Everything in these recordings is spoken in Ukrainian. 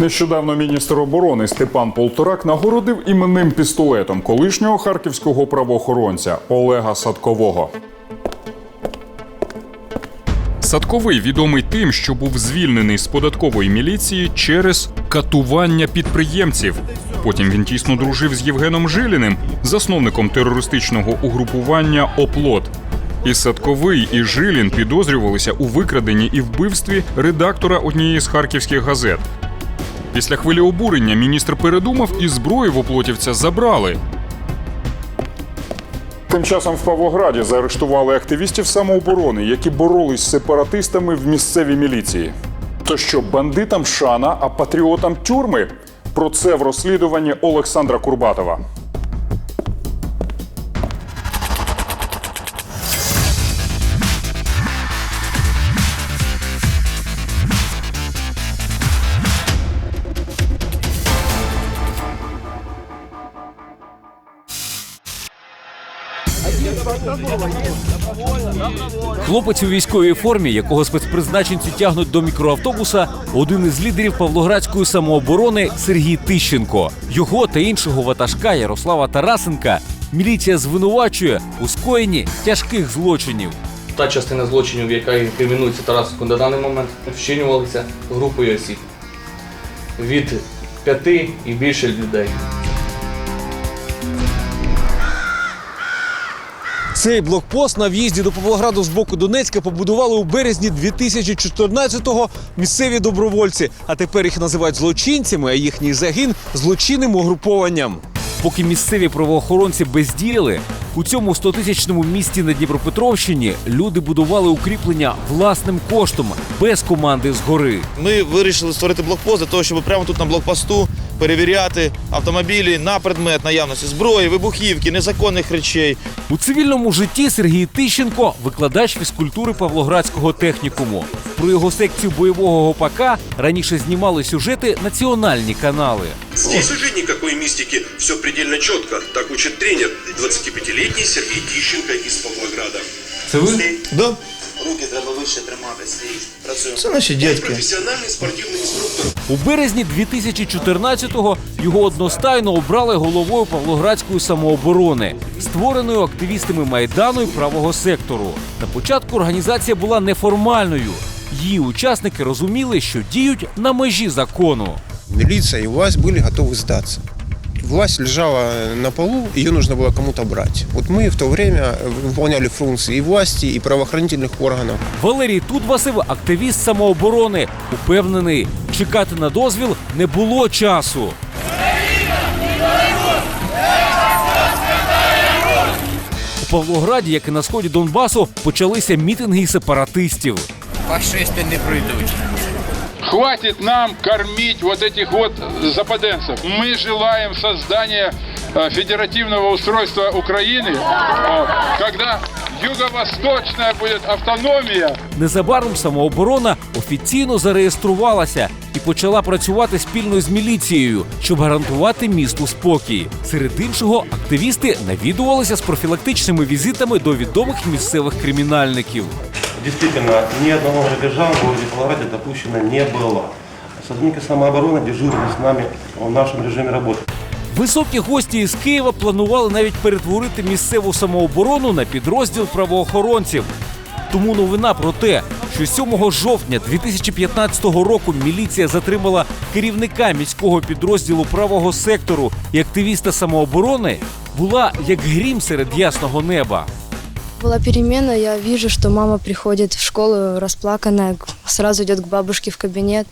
Нещодавно міністр оборони Степан Полторак нагородив іменним пістолетом колишнього харківського правоохоронця Олега Садкового. Садковий відомий тим, що був звільнений з податкової міліції через катування підприємців. Потім він тісно дружив з Євгеном Жиліним, засновником терористичного угрупування Оплот. І Садковий, і Жилін підозрювалися у викраденні і вбивстві редактора однієї з харківських газет. Після хвилі обурення міністр передумав і зброю в оплотівця забрали. Тим часом в Павлограді заарештували активістів самооборони, які боролись з сепаратистами в місцевій міліції. То що бандитам шана, а патріотам тюрми? Про це в розслідуванні Олександра Курбатова. Хлопець у військовій формі, якого спецпризначенці тягнуть до мікроавтобуса, один із лідерів павлоградської самооборони Сергій Тищенко. Його та іншого ватажка Ярослава Тарасенка міліція звинувачує у скоєнні тяжких злочинів. Та частина злочинів, яка інкримінується Тарасенко на даний момент, вчинювалися групою осіб від п'яти і більше людей. Цей блокпост на в'їзді до Павлограду з боку Донецька побудували у березні 2014-го місцеві добровольці. А тепер їх називають злочинцями, а їхній загін злочинним угрупованням. Поки місцеві правоохоронці бездіяли, у цьому стотисячному місті на Дніпропетровщині люди будували укріплення власним коштом без команди згори. Ми вирішили створити блокпост для того, щоб прямо тут на блокпосту перевіряти автомобілі на предмет наявності зброї, вибухівки, незаконних речей. У цивільному житті Сергій Тищенко викладач фізкультури Павлоградського технікуму. Про його секцію бойового гопака раніше знімали сюжети національні канали. Здесь уже никакой мистики, все предельно четко. Так учит тренер, 25-летний Сергей Тищенко из Павлограда. Це ви? Да, Руки треба вище тримати, стій. Працюємо. це наші дядьки. Профессиональный спортивный инструктор. У березні 2014-го його одностайно обрали головою Павлоградської самооборони, створеною активістами майдану і правого сектору. На початку організація була неформальною. Її учасники розуміли, що діють на межі закону. Милиция и власть были готовы сдаться. Власть лежала на полу, ее нужно было кому-то брать. Вот мы в то время выполняли функции и власти, и правоохранительных органов. Валерій Тутбасев, активіст самооборони, упевнений, чекати на дозвіл не було часу. У Павлограді, як і на сході Донбасу, почалися мітинги сепаратистів. Фашисти не пройдуть. Хватит нам кормить вот этих вот западенцев. Мы желаем создания э, федеративного устройства Украины, э, когда юго-восточная будет автономия, Незабаром самооборона офіційно зареєструвалася і почала працювати спільно з міліцією, щоб гарантувати місту спокій. Серед іншого, активісти навідувалися з профілактичними візитами до відомих місцевих кримінальників. Действительно, ни одного грабежа в городе Павлограде допущено не было. Сотрудники самообороны дежурили с нами в нашем режиме работы. Високі гості із Києва планували навіть перетворити місцеву самооборону на підрозділ правоохоронців. Тому новина про те, що 7 жовтня 2015 року міліція затримала керівника міського підрозділу правого сектору і активіста самооборони, була як грім серед ясного неба. Была перемена, я вижу, что мама приходит в школу расплаканная, сразу идет к бабушке в кабинет.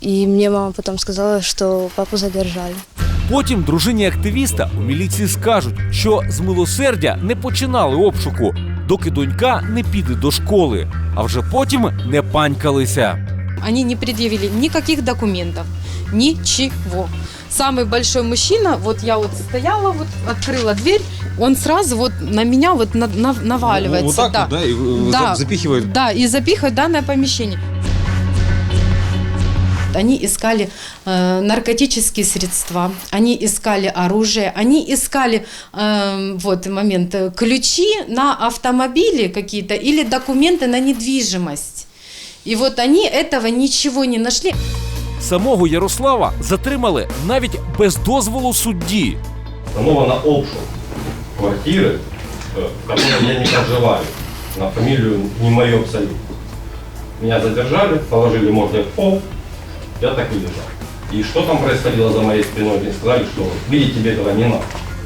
И мне мама потом сказала, что папу задержали. Потім дружині активіста у міліції скажуть, що з милосердя не починали обшуку, доки донька не піде до школи, а вже потім не панькалися. Они не предъявили никаких документов, ничего. Самый большой мужчина, вот я вот стояла, вот открыла дверь, он сразу вот на меня вот на- на- наваливается. Вот так да. вот, да, и Да. за- запихивают. Да, и запихивать данное помещение. Они искали э, наркотические средства, они искали оружие, они искали э, вот момент э, ключи на автомобили какие-то или документы на недвижимость. И вот они этого ничего не нашли. Самого Ярослава затримали навіть без дозволу судді. Установлено обшук квартиры, э, в которой я не проживаю. На фамилию не мою абсолютно. Меня задержали, положили мордой в пол, я так и лежал. И что там происходило за моей спиной, мне сказали, что видеть тебе этого не надо.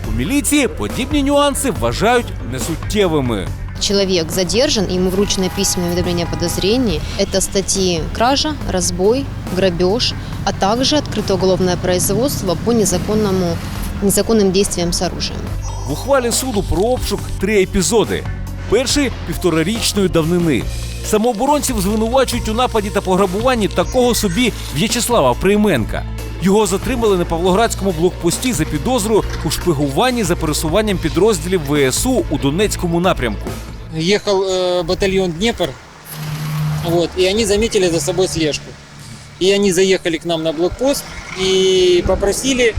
У міліції подібні нюанси вважають несуттєвими. Человек задержан, ему вручено письменное уведомление о подозрении. Это статьи кража, разбой, грабеж, а также открыто уголовное производство по незаконному, незаконным действиям с оружием. В ухвалі суду про обшук три епізоди. Перший півторарічної давнини. Самооборонців звинувачують у нападі та пограбуванні такого собі В'ячеслава Прийменка. Його затримали на Павлоградському блокпості за підозрою у шпигуванні за пересуванням підрозділів ВСУ у Донецькому напрямку. ехал э, батальон Днепр, вот, и они заметили за собой слежку. И они заехали к нам на блокпост и попросили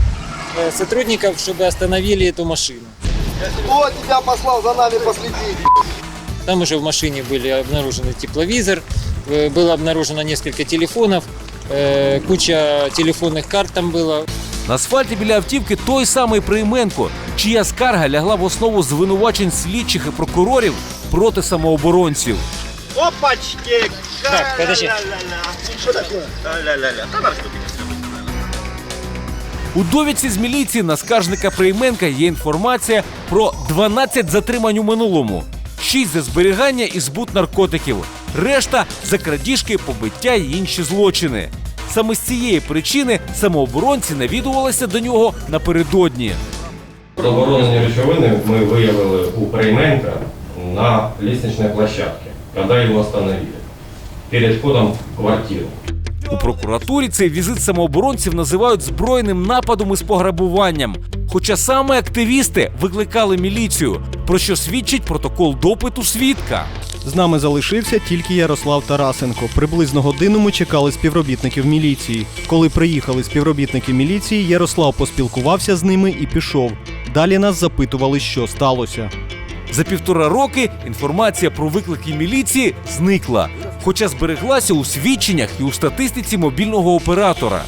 э, сотрудников, чтобы остановили эту машину. Кто тебя послал за нами последить? Там уже в машине были обнаружены тепловизор, э, было обнаружено несколько телефонов, э, куча телефонных карт там было. На асфальті біля автівки той самий Прийменко, чия скарга лягла в основу звинувачень слідчих і прокурорів проти самооборонців. Опачки! Так, подожди. Что такое? Ля-ля-ля. Да на что У довідці з міліції на скаржника Прийменка є інформація про 12 затримань у минулому, 6 за зберігання і збут наркотиків, решта за крадіжки, побиття і інші злочини. Саме з цієї причини самооборонці навідувалися до нього напередодні. Заборонені речовини ми виявили у Прийменка на лестничной площадке, когда его остановили. Перед входом в квартиру. У прокуратурі цей візит самооборонців називають збройним нападом із пограбуванням. Хоча саме активісти викликали міліцію, про що свідчить протокол допиту свідка. З нами залишився тільки Ярослав Тарасенко. Приблизно годину ми чекали співробітників міліції. Коли приїхали співробітники міліції, Ярослав поспілкувався з ними і пішов. Далі нас запитували, що сталося. За півтора роки інформація про виклики міліції зникла, хоча збереглася у свідченнях і у статистиці мобільного оператора.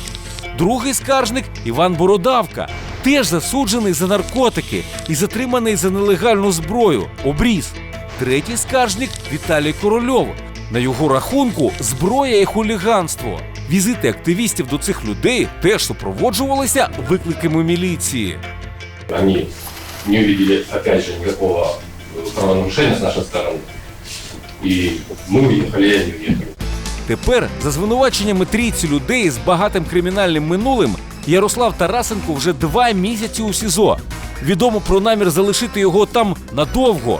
Другий скаржник Іван Бородавка, теж засуджений за наркотики і затриманий за нелегальну зброю обріз. Третій скаржник Віталій Корольов. На його рахунку зброя і хуліганство. Візити активістів до цих людей теж супроводжувалися викликами міліції. Они не увидели, опять же, никакого э, правонарушения с нашей стороны. И мы уехали, и они уехали. Тепер, за звинуваченнями трійці людей з багатим кримінальним минулим, Ярослав Тарасенко вже два місяці у СІЗО. Відомо про намір залишити його там надовго.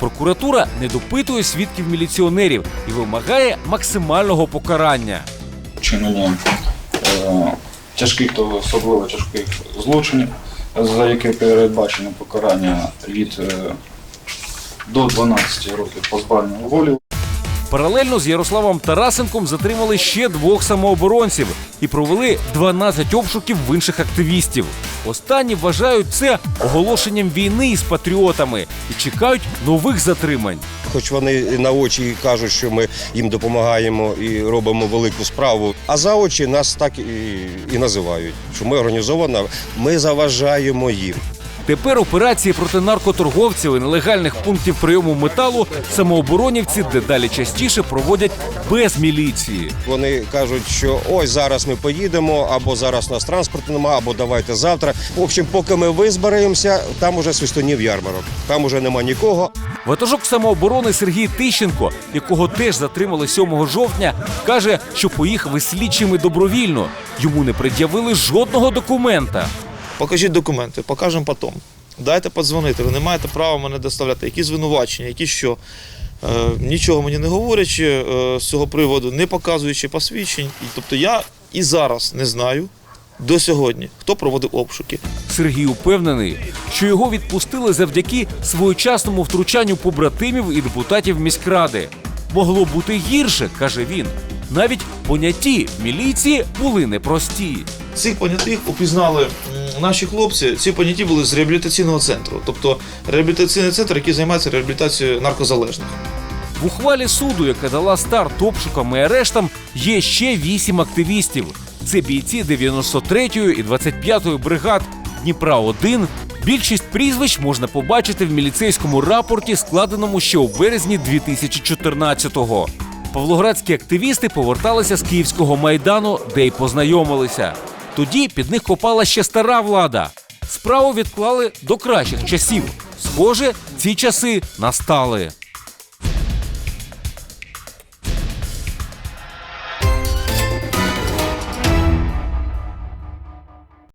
Прокуратура не допитує свідків міліціонерів і вимагає максимального покарання. вчинення е, тяжких та особливо тяжких злочинів, за які передбачено покарання від е, до 12 років позбавлення волі. Паралельно з Ярославом Тарасенком затримали ще двох самооборонців і провели 12 обшуків в інших активістів. Останні вважають це оголошенням війни із патріотами і чекають нових затримань. Хоч вони на очі кажуть, що ми їм допомагаємо і робимо велику справу, а за очі нас так і, і називають, що ми організовано, ми заважаємо їм. Тепер операції проти наркоторговців і нелегальних пунктів прийому металу самооборонівці дедалі частіше проводять без міліції. Вони кажуть, що ось зараз ми поїдемо, або зараз у нас транспорту нема, або давайте завтра. В общем, поки ми визберемося, там уже свистунів ярмарок. Там уже нема нікого. Ватажок самооборони Сергій Тищенко, якого теж затримали 7 жовтня, каже, що поїхав із слідчими добровільно. Йому не пред'явили жодного документа. Покажіть документи, покажемо потім. Дайте подзвонити, ви не маєте права мене доставляти. Які звинувачення, які що. Е, нічого мені не говорячи е, з цього приводу, не показуючи посвідчень. Тобто я і зараз не знаю до сьогодні, хто проводив обшуки. Сергій упевнений, що його відпустили завдяки своєчасному втручанню побратимів і депутатів міськради. Могло бути гірше, каже він. Навіть поняті міліції були непрості. Цих понятих упізнали наші хлопці. Ці поняті були з реабілітаційного центру, тобто реабілітаційний центр, який займається реабілітацією наркозалежних. В ухвалі суду, яка дала старт обшукам і арештам, є ще вісім активістів. Це бійці 93-ї і 25-ї бригад Дніпра 1 Більшість прізвищ можна побачити в міліцейському рапорті, складеному ще у березні 2014-го. Павлоградські активісти поверталися з київського майдану, де й познайомилися. Тоді під них копала ще стара влада. Справу відклали до кращих часів. Схоже, ці часи настали.